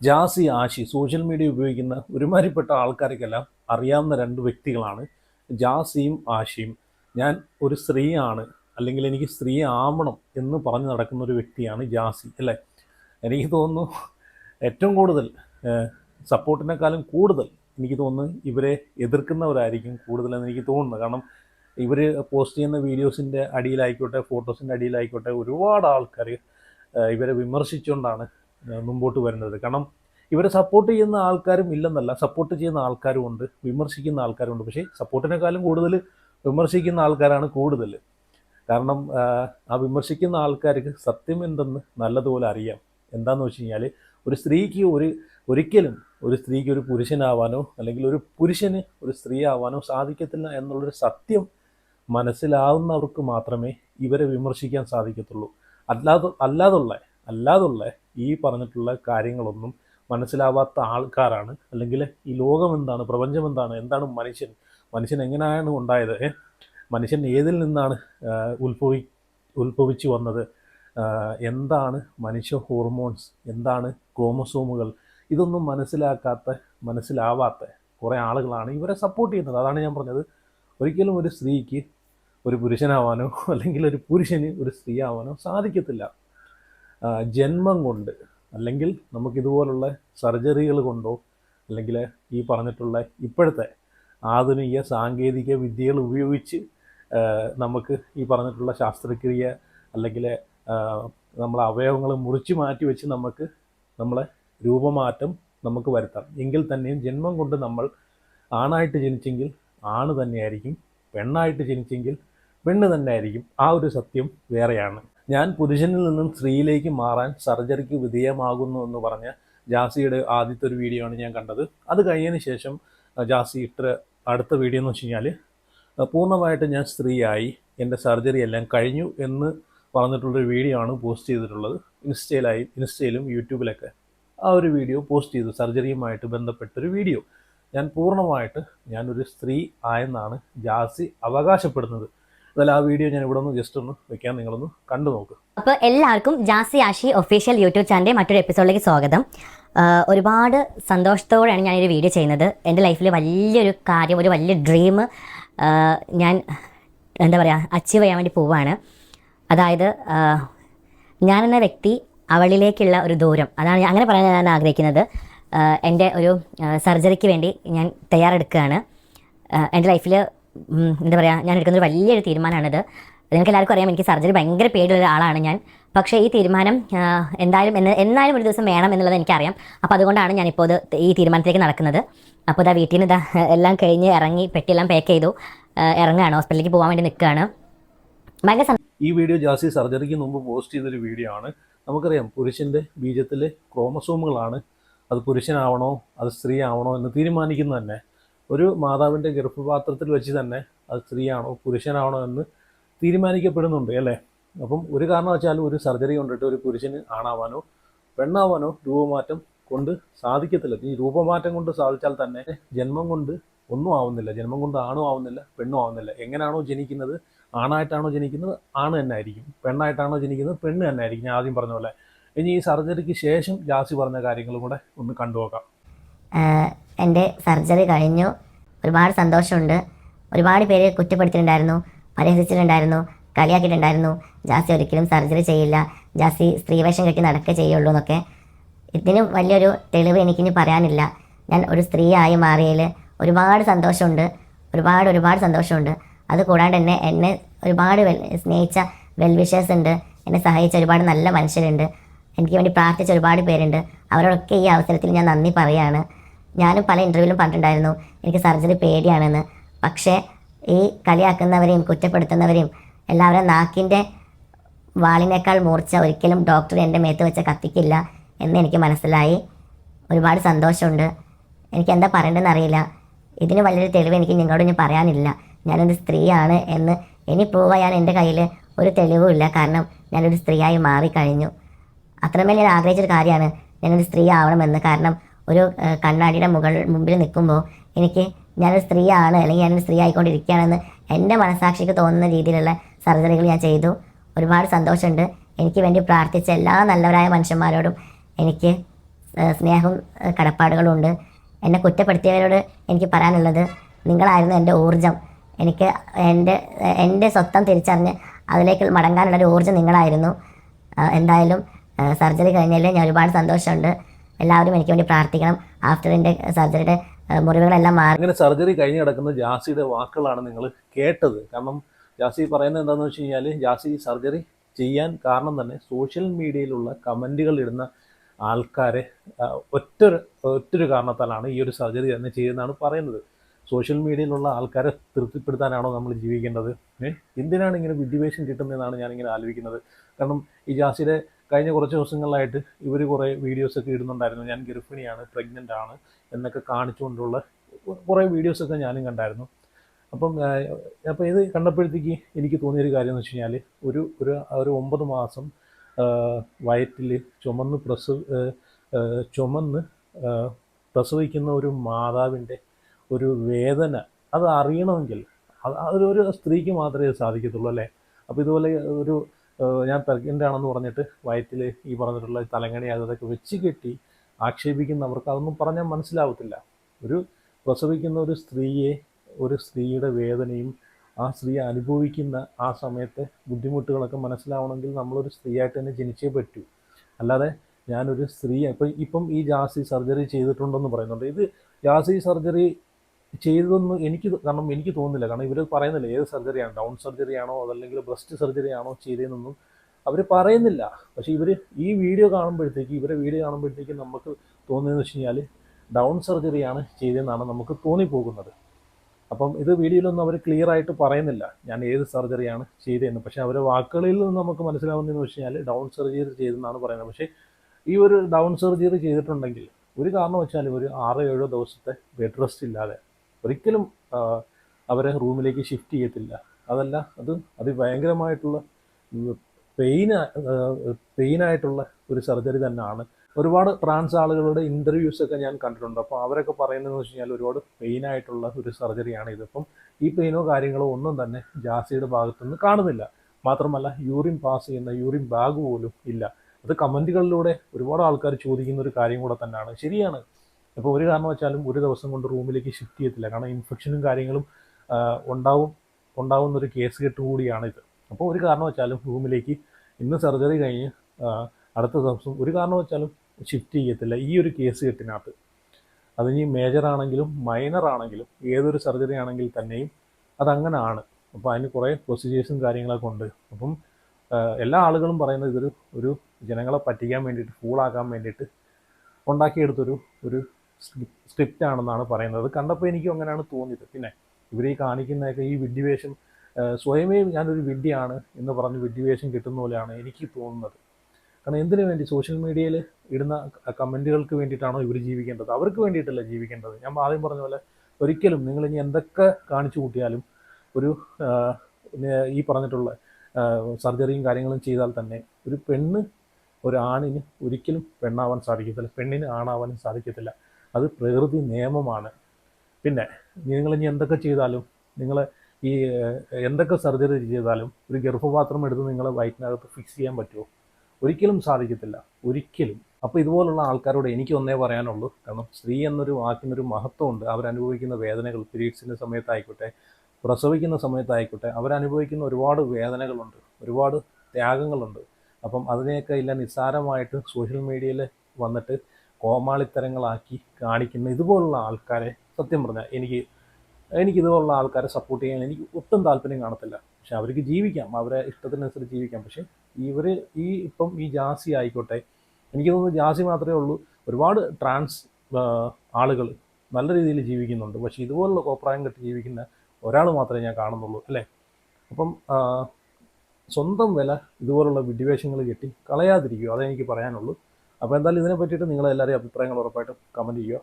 Jassie ആശി social media ഉപയോഗിക്കുന്ന ഒരുമാതിരിപ്പെട്ട ആൾക്കാർക്കെല്ലാം അറിയാവുന്ന രണ്ട് വ്യക്തികളാണ് ജാസിയും ആശിയും. ഞാൻ ഒരു സ്ത്രീയാണ് അല്ലെങ്കിൽ എനിക്ക് സ്ത്രീ ആവണം എന്ന് പറഞ്ഞു നടക്കുന്ന ഒരു വ്യക്തിയാണ് ജാസി അല്ലേ? എനിക്ക് തോന്നുന്നു ഏറ്റവും കൂടുതൽ സപ്പോർട്ടിനേക്കാളും കൂടുതൽ എനിക്ക് തോന്നുന്നു ഇവരെ എതിർക്കുന്നവരായിരിക്കും കൂടുതലെന്ന് എനിക്ക് തോന്നുന്നത് കാരണം ഇവർ പോസ്റ്റ് ചെയ്യുന്ന വീഡിയോസിന്റെ അടിയിലായിക്കോട്ടെ ഫോട്ടോസിന്റെ അടിയിലായിക്കോട്ടെ ഒരുപാട് ആൾക്കാർ ഇവരെ വിമർശിച്ചുകൊണ്ടാണ് മുമ്പോട്ട് വരുന്നത്. കാരണം ഇവരെ സപ്പോർട്ട് ചെയ്യുന്ന ആൾക്കാരും ഇല്ലെന്നല്ല സപ്പോർട്ട് ചെയ്യുന്ന ആൾക്കാരും ഉണ്ട് വിമർശിക്കുന്ന ആൾക്കാരും ഉണ്ട്. പക്ഷേ സപ്പോർട്ടിനേക്കാളും കൂടുതൽ വിമർശിക്കുന്ന ആൾക്കാരാണ് കൂടുതൽ. കാരണം ആ വിമർശിക്കുന്ന ആൾക്കാർക്ക് സത്യം എന്തെന്ന് നല്ലതുപോലെ അറിയാം. എന്താണെന്ന് വെച്ച് കഴിഞ്ഞാൽ ഒരു സ്ത്രീക്ക് ഒരു ഒരിക്കലും ഒരു സ്ത്രീക്ക് ഒരു പുരുഷനാവാനോ അല്ലെങ്കിൽ ഒരു പുരുഷന് ഒരു സ്ത്രീ ആവാനോ സാധിക്കത്തില്ല എന്നുള്ളൊരു സത്യം മനസ്സിലാവുന്നവർക്ക് മാത്രമേ ഇവരെ വിമർശിക്കാൻ സാധിക്കത്തുള്ളൂ. അല്ലാതെ അല്ലാതുള്ള അല്ലാതുള്ള ഈ പറഞ്ഞിട്ടുള്ള കാര്യങ്ങളൊന്നും മനസ്സിലാവാത്ത ആൾക്കാരാണ്. അല്ലെങ്കിൽ ഈ ലോകം എന്താണ്? പ്രപഞ്ചം എന്താണ്? എന്താണ് മനുഷ്യൻ? മനുഷ്യൻ എങ്ങനെയാണ് ഉണ്ടായത്? മനുഷ്യൻ ഏതിൽ നിന്നാണ് ഉത്ഭവി ഉത്ഭവിച്ചു വന്നത്? എന്താണ് മനുഷ്യ ഹോർമോൺസ്? എന്താണ് ക്രോമസോമുകൾ? ഇതൊന്നും മനസ്സിലാക്കാത്ത മനസ്സിലാവാത്ത കുറേ ആളുകളാണ് ഇവരെ സപ്പോർട്ട് ചെയ്യുന്നത്. അതാണ് ഞാൻ പറഞ്ഞത്. ഒരിക്കലും ഒരു സ്ത്രീക്ക് ഒരു പുരുഷനാവാനോ അല്ലെങ്കിൽ ഒരു പുരുഷന് ഒരു സ്ത്രീ ആവാനോ സാധിക്കത്തില്ല. ജന്മം കൊണ്ട് അല്ലെങ്കിൽ നമുക്കിതുപോലുള്ള സർജറികൾ കൊണ്ടോ അല്ലെങ്കിൽ ഈ പറഞ്ഞിട്ടുള്ള ഇപ്പോഴത്തെ ആധുനിക സാങ്കേതിക വിദ്യകൾ ഉപയോഗിച്ച് നമുക്ക് ഈ പറഞ്ഞിട്ടുള്ള ശാസ്ത്രക്രിയ അല്ലെങ്കിൽ നമ്മളെ അവയവങ്ങൾ മുറിച്ച് മാറ്റി വെച്ച് നമുക്ക് നമ്മളെ രൂപമാറ്റം നമുക്ക് വരുത്താം. എങ്കിൽ തന്നെയും ജന്മം കൊണ്ട് നമ്മൾ ആണായിട്ട് ജനിച്ചെങ്കിൽ ആണ് തന്നെയായിരിക്കും പെണ്ണായിട്ട് ജനിച്ചെങ്കിൽ പെണ്ണ് തന്നെ ആയിരിക്കും ആ ഒരു സത്യം വേറെയാണ്. ഞാൻ പുരുഷനിൽ നിന്നും സ്ത്രീയിലേക്ക് മാറാൻ സർജറിക്ക് വിധേയമാകുന്നു എന്ന് പറഞ്ഞ ജാസിയുടെ ആദ്യത്തെ ഒരു വീഡിയോ ആണ് ഞാൻ കണ്ടത്. അത് കഴിഞ്ഞതിന് ശേഷം ജാസി ഇത്ര അടുത്ത വീഡിയോ എന്ന് വെച്ച് കഴിഞ്ഞാൽ പൂർണമായിട്ട് ഞാൻ സ്ത്രീയായി എന്റെ സർജറി എല്ലാം കഴിഞ്ഞു എന്ന് പറഞ്ഞിട്ടുള്ളൊരു വീഡിയോ ആണ് പോസ്റ്റ് ചെയ്തിട്ടുള്ളത്. ഇൻസ്റ്റയിലായി ഇൻസ്റ്റയിലും യൂട്യൂബിലൊക്കെ ആ ഒരു വീഡിയോ പോസ്റ്റ് ചെയ്തു സർജറിയുമായിട്ട് ബന്ധപ്പെട്ടൊരു വീഡിയോ ഞാൻ പൂർണമായിട്ട് ഞാനൊരു സ്ത്രീ ആയെന്നാണ് ജാസി അവകാശപ്പെടുന്നത്. എന്നാൽ ആ വീഡിയോ ഞാൻ ഇവിടെ ഒന്ന് ജസ്റ്റ് ഒന്ന് വെക്കാൻ നിങ്ങളൊന്ന് കണ്ടു നോക്ക്. അപ്പോൾ എല്ലാവർക്കും ജാസി ആഷി ഒഫീഷ്യൽ യൂട്യൂബ് ചാനലിന്റെ മറ്റൊരു എപ്പിസോഡിലേക്ക് സ്വാഗതം. ഒരുപാട് സന്തോഷത്തോടെയാണ് ഞാനൊരു വീഡിയോ ചെയ്യുന്നത്. എന്റെ ലൈഫിൽ വലിയൊരു കാര്യം ഒരു വലിയ ഡ്രീം ഞാൻ എന്താ പറയുക അച്ചീവ് ചെയ്യാൻ വേണ്ടി പോവുകയാണ് അതായത് ഞാനെന്ന വ്യക്തി അവളിലേക്കുള്ള ഒരു ദൂരം. അതാണ് അങ്ങനെ പറയാൻ ഞാൻ ആഗ്രഹിക്കുന്നത്. എന്റെ ഒരു സർജറിക്ക് വേണ്ടി ഞാൻ തയ്യാറെടുക്കുകയാണ്. എന്റെ ലൈഫിൽ എന്താ പറയുക ഞാൻ എടുക്കുന്ന ഒരു വലിയൊരു തീരുമാനമാണിത്. നിങ്ങൾക്ക് എല്ലാവർക്കും അറിയാം എനിക്ക് സർജറി ഭയങ്കര പേടിയുള്ള ഒരാളാണ് ഞാൻ. പക്ഷേ ഈ തീരുമാനം എന്തായാലും എന്ന് എന്നാലും ഒരു ദിവസം വേണം എന്നുള്ളത് എനിക്കറിയാം. അപ്പോൾ അതുകൊണ്ടാണ് ഞാനിപ്പോൾ ഇത് ഈ തീരുമാനത്തിലേക്ക് നടക്കുന്നത്. അപ്പോൾ ഇതാ വീട്ടിൽ നിന്ന് ഇതാ എല്ലാം കഴിഞ്ഞ് ഇറങ്ങി പെട്ടിയെല്ലാം പാക്ക് ചെയ്തു. ഇറങ്ങുകയാണ് ഹോസ്പിറ്റലിലേക്ക് പോകാൻ വേണ്ടി നിൽക്കുകയാണ്. ഭയങ്കര ഈ വീഡിയോ ജാസി സർജറിക്ക് മുമ്പ് പോസ്റ്റ് ചെയ്തൊരു വീഡിയോ ആണ്. നമുക്കറിയാം പുരുഷന്റെ ബീജത്തിലെ ക്രോമസോമുകളാണ്. അത് പുരുഷനാവണോ അത് സ്ത്രീ ആവണോ എന്ന് തീരുമാനിക്കുന്നത് തന്നെ. ഒരു മാതാവിന്റെ ഗർഭപാത്രത്തിൽ വെച്ച് തന്നെ അത് സ്ത്രീയാണോ പുരുഷനാണോ എന്ന് തീരുമാനിക്കപ്പെടുന്നുണ്ട് അല്ലേ? അപ്പം ഒരു കാരണം കാരണവശാലും ഒരു സർജറി കൊണ്ടിട്ട് ഒരു പുരുഷന് ആണാവാനോ പെണ്ണാവാനോ രൂപമാറ്റം കൊണ്ട് സാധിക്കത്തില്ല. ഈ രൂപമാറ്റം കൊണ്ട് സാധിച്ചാൽ തന്നെ ജന്മം കൊണ്ട് ഒന്നും ആവുന്നില്ല. ജന്മം കൊണ്ട് ആണും ആവുന്നില്ല പെണ്ണും ആവുന്നില്ല. എങ്ങനെയാണോ ജനിക്കുന്നത് ആണായിട്ടാണോ ജനിക്കുന്നത് ആണ് തന്നെ ആയിരിക്കും. പെണ്ണായിട്ടാണോ ജനിക്കുന്നത് പെണ്ണ് തന്നെ ആയിരിക്കും. ഞാൻ ആദ്യം പറഞ്ഞ പോലെ. ഇനി ഈ സർജറിക്ക് ശേഷം ജാസി പറഞ്ഞ കാര്യങ്ങളും കൂടെ ഒന്ന് കണ്ടുനോക്കാം. എന്റെ സർജറി കഴിഞ്ഞു. ഒരുപാട് സന്തോഷമുണ്ട്. ഒരുപാട് പേര് കുറ്റപ്പെടുത്തിയിട്ടുണ്ടായിരുന്നു പരിഹസിച്ചിട്ടുണ്ടായിരുന്നു കളിയാക്കിയിട്ടുണ്ടായിരുന്നു. ജാസി ഒരിക്കലും സർജറി ചെയ്യില്ല. ജാസി സ്ത്രീവേഷം കെട്ടി നടക്കുക ചെയ്യുള്ളൂ എന്നൊക്കെ. ഇതിനും വലിയൊരു തെളിവ് എനിക്കിനി പറയാനില്ല. ഞാൻ ഒരു സ്ത്രീയായി മാറിയതിൽ ഒരുപാട് സന്തോഷമുണ്ട്. ഒരുപാട് ഒരുപാട് സന്തോഷമുണ്ട്. അത് കൂടാണ്ട് തന്നെ എന്നെ ഒരുപാട് സ്നേഹിച്ച വെൽവിഷേഴ്സ് ഉണ്ട്. എന്നെ സഹായിച്ച ഒരുപാട് നല്ല മനുഷ്യരുണ്ട്. എനിക്ക് വേണ്ടി പ്രാർത്ഥിച്ച ഒരുപാട് പേരുണ്ട്. അവരോടൊക്കെ ഈ അവസരത്തിൽ ഞാൻ നന്ദി പറയാണ്. ഞാനും പല ഇന്റർവ്യൂവിലും പറഞ്ഞിട്ടുണ്ടായിരുന്നു എനിക്ക് സർജറി പേടിയാണെന്ന്. പക്ഷേ ഈ കളിയാക്കുന്നവരെയും കുറ്റപ്പെടുത്തുന്നവരെയും എല്ലാവരും നാക്കിന്റെ വാളിനേക്കാൾ മൂർച്ച ഒരിക്കലും ഡോക്ടർ എന്റെ മേത്ത് വെച്ച കത്തിക്കില്ല എന്ന് എനിക്ക് മനസ്സിലായി. ഒരുപാട് സന്തോഷമുണ്ട്. എനിക്ക് എന്താ പറയേണ്ടതെന്ന് അറിയില്ല. ഇതിന് വലിയൊരു തെളിവ് എനിക്ക് നിങ്ങളോട് ഇനി പറയാനില്ല. ഞാനൊരു സ്ത്രീയാണ് എന്ന് ഇനി പ്രൂവ് ചെയ്യാൻ എന്റെ കയ്യിൽ ഒരു തെളിവും ഇല്ല. കാരണം ഞാനൊരു സ്ത്രീയായി മാറിക്കഴിഞ്ഞു. അത്രമേൽ ഞാൻ ആഗ്രഹിച്ചൊരു കാര്യമാണ് ഞാനൊരു സ്ത്രീ ആവണമെന്ന്. കാരണം ഒരു കണ്ണാടിയുടെ മുകൾ മുമ്പിൽ നിൽക്കുമ്പോൾ എനിക്ക് ഞാനൊരു സ്ത്രീയാണ് അല്ലെങ്കിൽ ഞാനൊരു സ്ത്രീ ആയിക്കൊണ്ടിരിക്കുകയാണെന്ന് എന്റെ മനസാക്ഷിക്ക് തോന്നുന്ന രീതിയിലുള്ള സർജറികൾ ഞാൻ ചെയ്തു. ഒരുപാട് സന്തോഷമുണ്ട്. എനിക്ക് വേണ്ടി പ്രാർത്ഥിച്ച എല്ലാ നല്ലവരായ മനുഷ്യന്മാരോടും എനിക്ക് സ്നേഹവും കടപ്പാടുകളും ഉണ്ട്. എന്നെ കുറ്റപ്പെടുത്തിയവരോട് എനിക്ക് പറയാനുള്ളത് നിങ്ങളായിരുന്നു എന്റെ ഊർജം എനിക്ക് എന്റെ എന്റെ സ്വത്തം തിരിച്ചറിഞ്ഞ് അതിലേക്ക് മടങ്ങാനുള്ള ഒരു ഊർജം നിങ്ങളായിരുന്നു. എന്തായാലും സർജറി കഴിഞ്ഞതിൽ ഞാൻ ഒരുപാട് സന്തോഷമുണ്ട്. എല്ലാവരും എനിക്ക് വേണ്ടി പ്രാർത്ഥിക്കണം. ആഫ്റ്റർ എന്റെ സർജറിയുടെ മുറിവുകളെല്ലാം മാറി. അങ്ങനെ സർജറി കഴിഞ്ഞ് കിടക്കുന്ന ജാസിയുടെ വാക്കുകളാണ് നിങ്ങൾ കേട്ടത്. കാരണം ജാസി പറയുന്നത് എന്താണെന്ന് വെച്ച് കഴിഞ്ഞാൽ ജാസി സർജറി ചെയ്യാൻ കാരണം തന്നെ സോഷ്യൽ മീഡിയയിലുള്ള കമന്റുകൾ ഇടുന്ന ആൾക്കാരെ ഒറ്റ ഒറ്റൊരു ഒറ്റൊരു കാരണത്താലാണ് ഈ ഒരു സർജറി തന്നെ ചെയ്യുന്നതാണ് പറയുന്നത്. സോഷ്യൽ മീഡിയയിലുള്ള ആൾക്കാരെ തൃപ്തിപ്പെടുത്താനാണോ നമ്മൾ ജീവിക്കേണ്ടത്? എന്തിനാണ് ഇങ്ങനെ വിദ്വേഷം കിട്ടുന്നതെന്നാണ് ഞാനിങ്ങനെ ആലോചിക്കുന്നത്. കാരണം ഈ ജാസിയുടെ കഴിഞ്ഞ കുറച്ച് ദിവസങ്ങളിലായിട്ട് ഇവർ കുറേ വീഡിയോസൊക്കെ ഇടുന്നുണ്ടായിരുന്നു. ഞാൻ ഗർഭിണിയാണ് പ്രഗ്നന്റ് ആണ് എന്നൊക്കെ കാണിച്ചുകൊണ്ടുള്ള കുറേ വീഡിയോസൊക്കെ ഞാനും കണ്ടായിരുന്നു. അപ്പം അപ്പം ഇത് കണ്ടപ്പോഴത്തേക്ക് എനിക്ക് തോന്നിയൊരു കാര്യം എന്ന് വെച്ച് കഴിഞ്ഞാൽ ഒരു ഒരു ഒരു ഒമ്പത് മാസം വയറ്റിൽ ചുമന്ന് പ്രസവ ചുമന്ന് പ്രസവിക്കുന്ന ഒരു മാതാവിന്റെ ഒരു വേദന അത് അറിയണമെങ്കിൽ അത് ഒരു സ്ത്രീക്ക് മാത്രമേ സാധിക്കത്തുള്ളൂ അല്ലേ? അപ്പോൾ ഇതുപോലെ ഒരു ഞാൻ പ്രഗ്നന്റ് ആണെന്ന് പറഞ്ഞിട്ട് വയറ്റിൽ ഈ പറഞ്ഞിട്ടുള്ള തലങ്ങണി അതൊക്കെ വെച്ച് കെട്ടി ആക്ഷേപിക്കുന്നവർക്ക് അതൊന്നും പറഞ്ഞാൽ മനസ്സിലാവത്തില്ല. ഒരു പ്രസവിക്കുന്ന ഒരു സ്ത്രീയെ ഒരു സ്ത്രീയുടെ വേദനയും ആ സ്ത്രീ അനുഭവിക്കുന്ന ആ സമയത്തെ ബുദ്ധിമുട്ടുകളൊക്കെ മനസ്സിലാവണമെങ്കിൽ നമ്മളൊരു സ്ത്രീയായിട്ട് തന്നെ ജനിച്ചേ പറ്റൂ. അല്ലാതെ ഞാനൊരു സ്ത്രീ ഇപ്പം ഇപ്പം ഈ ജാസി സർജറി ചെയ്തിട്ടുണ്ടെന്ന് പറയുന്നുണ്ട്. ഇത് ജാസി സർജറി ചെയ്തതെന്ന് എനിക്ക് കാരണം എനിക്ക് തോന്നുന്നില്ല. കാരണം ഇവർ പറയുന്നില്ല ഏത് സർജറിയാണ് ഡൗൺ സർജറി ആണോ അതല്ലെങ്കിൽ ബ്രസ്റ്റ് സർജറി ആണോ ചെയ്തതെന്നൊന്നും അവർ പറയുന്നില്ല. പക്ഷേ ഇവർ ഈ വീഡിയോ കാണുമ്പോഴത്തേക്ക് ഇവരെ വീഡിയോ കാണുമ്പോഴത്തേക്ക് നമുക്ക് തോന്നുന്നതെന്ന് വെച്ച് കഴിഞ്ഞാൽ ഡൗൺ സർജറിയാണ് ചെയ്തതെന്നാണ് നമുക്ക് തോന്നിപ്പോകുന്നത്. അപ്പം ഇത് വീഡിയോയിലൊന്നും അവർ ക്ലിയർ ആയിട്ട് പറയുന്നില്ല ഞാൻ ഏത് സർജറിയാണ് ചെയ്തതെന്ന്. പക്ഷേ അവരുടെ വാക്കുകളിൽ നിന്ന് നമുക്ക് മനസ്സിലാവുന്നതെന്ന് വെച്ച് കഴിഞ്ഞാൽ ഡൗൺ സർജറി ചെയ്തെന്നാണ് പറയുന്നത്. പക്ഷേ ഈ ഒരു ഡൗൺ സർജറി ചെയ്തിട്ടുണ്ടെങ്കിൽ ഒരു കാരണം വെച്ചാൽ ഒരു ആറോ ഏഴോ ദിവസത്തെ ബെഡ് റെസ്റ്റ് ഇല്ലാതെ ഒരിക്കലും അവരെ റൂമിലേക്ക് ഷിഫ്റ്റ് ചെയ്യത്തില്ല. അതല്ല അത് അതിഭയങ്കരമായിട്ടുള്ള പെയിൻ പെയിനായിട്ടുള്ള ഒരു സർജറി തന്നെയാണ്. ഒരുപാട് ട്രാൻസ് ആളുകളുടെ ഇന്റർവ്യൂസ് ഒക്കെ ഞാൻ കണ്ടിട്ടുണ്ട്. അപ്പോൾ അവരൊക്കെ പറയുന്നതെന്ന് വെച്ച് കഴിഞ്ഞാൽ ഒരുപാട് പെയിനായിട്ടുള്ള ഒരു സർജറിയാണ് ഇതിപ്പം ഈ പെയിനോ കാര്യങ്ങളോ ഒന്നും തന്നെ ജാസിയുടെ ഭാഗത്തുനിന്ന് കാണുന്നില്ല. മാത്രമല്ല യൂറിൻ പാസ് ചെയ്യുന്ന യൂറിൻ ബാഗ് പോലും ഇല്ല. അത് കമന്റുകളിലൂടെ ഒരുപാട് ആൾക്കാർ ചോദിക്കുന്ന ഒരു കാര്യം കൂടെ തന്നെയാണ്. ശരിയാണ്. ഇപ്പോൾ ഒരു കാരണം വെച്ചാലും ഒരു ദിവസം കൊണ്ട് റൂമിലേക്ക് ഷിഫ്റ്റ് ചെയ്യത്തില്ല. കാരണം ഇൻഫെക്ഷനും കാര്യങ്ങളും ഉണ്ടാവും ഉണ്ടാവുന്ന ഒരു കേസ് കെട്ട് കൂടിയാണിത് അപ്പോൾ ഒരു കാരണം വെച്ചാലും റൂമിലേക്ക് ഇന്ന് സർജറി കഴിഞ്ഞ് അടുത്ത ദിവസം ഒരു കാരണം വെച്ചാലും ഷിഫ്റ്റ് ചെയ്യത്തില്ല ഈ ഒരു കേസ് കെട്ടിനകത്ത്. അതിനി മേജർ ആണെങ്കിലും മൈനർ ആണെങ്കിലും ഏതൊരു സർജറി ആണെങ്കിൽ തന്നെയും അതങ്ങനാണ്. അപ്പോൾ അതിന് കുറേ പ്രൊസീജിയേഴ്സും കാര്യങ്ങളൊക്കെ ഉണ്ട്. അപ്പം എല്ലാ ആളുകളും പറയുന്നത് ഇതൊരു ഒരു ജനങ്ങളെ പറ്റിക്കാൻ വേണ്ടിയിട്ട് ഫൂളാക്കാൻ വേണ്ടിയിട്ട് ഉണ്ടാക്കിയെടുത്തൊരു ഒരു സ്ക്രിപ്റ്റ് ആണെന്നാണ് പറയുന്നത്. കണ്ടപ്പോൾ എനിക്കും അങ്ങനെയാണ് തോന്നിയത്. പിന്നെ ഇവർ ഈ കാണിക്കുന്നതൊക്കെ ഈ വിഡ്ഢിവേഷം ആ, സ്വയമേ ഞാനൊരു വിഡ്ഢിയാണ് എന്ന് പറഞ്ഞ് വിഡ്ഢിവേഷം കിട്ടുന്ന പോലെയാണ് എനിക്ക് തോന്നുന്നത്. കാരണം എന്തിനു വേണ്ടി? സോഷ്യൽ മീഡിയയിൽ ഇടുന്ന കമന്റുകൾക്ക് വേണ്ടിയിട്ടാണോ ഇവർ ജീവിക്കേണ്ടത്? അവർക്ക് വേണ്ടിയിട്ടല്ല ജീവിക്കേണ്ടത്? ഞാൻ ആദ്യം പറഞ്ഞ പോലെ ഒരിക്കലും നിങ്ങൾ ഇനി എന്തൊക്കെ കാണിച്ചു കൂട്ടിയാലും ഒരു ഈ പറഞ്ഞിട്ടുള്ള സർജറിയും കാര്യങ്ങളും ചെയ്താൽ തന്നെ ഒരു പെണ്ണ് ഒരു ആണിന് ഒരിക്കലും പെണ്ണാവാൻ സാധിക്കത്തില്ല. പെണ്ണിന് ആണാവാനും സാധിക്കത്തില്ല. അത് പ്രകൃതി നിയമമാണ്. പിന്നെ നിങ്ങൾ ഇനി എന്തൊക്കെ ചെയ്താലും നിങ്ങൾ ഈ എന്തൊക്കെ സർജറി ചെയ്താലും ഒരു ഗർഭപാത്രം എടുത്ത് നിങ്ങളെ വയറ്റിനകത്ത് ഫിക്സ് ചെയ്യാൻ പറ്റുമോ? ഒരിക്കലും സാധിക്കത്തില്ല. ഒരിക്കലും. അപ്പോൾ ഇതുപോലുള്ള ആൾക്കാരോട് എനിക്ക് ഒന്നേ പറയാനുള്ളൂ. കാരണം സ്ത്രീ എന്നൊരു വാക്കിനൊരു മഹത്വമുണ്ട്. അവരനുഭവിക്കുന്ന വേദനകൾ പീരീഡ്സിന്റെ സമയത്തായിക്കോട്ടെ പ്രസവിക്കുന്ന സമയത്തായിക്കോട്ടെ അവരനുഭവിക്കുന്ന ഒരുപാട് വേദനകളുണ്ട്. ഒരുപാട് ത്യാഗങ്ങളുണ്ട്. അപ്പം അതിനെയൊക്കെ ഇല്ല നിസ്സാരമായിട്ട് സോഷ്യൽ മീഡിയയിൽ വന്നിട്ട് കോമാളിത്തരങ്ങളാക്കി കാണിക്കുന്ന ഇതുപോലുള്ള ആൾക്കാരെ സത്യം പറഞ്ഞാൽ എനിക്ക് എനിക്ക് ഇതുപോലുള്ള ആൾക്കാരെ സപ്പോർട്ട് ചെയ്യാൻ എനിക്ക് ഒട്ടും താല്പര്യം കാണത്തില്ല. പക്ഷെ അവർക്ക് ജീവിക്കാം അവരെ ഇഷ്ടത്തിനനുസരിച്ച് ജീവിക്കാം. പക്ഷെ ഇവർ ഈ ഇപ്പം ഈ ജാസി ആയിക്കോട്ടെ എനിക്ക് തോന്നുന്നു ജാസി മാത്രമേ ഉള്ളൂ. ഒരുപാട് ട്രാൻസ് ആളുകൾ നല്ല രീതിയിൽ ജീവിക്കുന്നുണ്ട്. പക്ഷേ ഇതുപോലുള്ള കോപ്രായം കെട്ടി ജീവിക്കുന്ന ഒരാൾ മാത്രമേ ഞാൻ കാണുന്നുള്ളൂ അല്ലേ? അപ്പം സ്വന്തം വില ഇതുപോലുള്ള വിഡിവേഷങ്ങൾ കെട്ടി കളയാതിരിക്കുക അതെനിക്ക് പറയാനുള്ളൂ. അപ്പോൾ എന്തായാലും ഇതിനെ പറ്റിയിട്ട് നിങ്ങളെല്ലാവരെയും അഭിപ്രായങ്ങൾ ഉറപ്പായിട്ടും കമന്റ് ചെയ്യുക.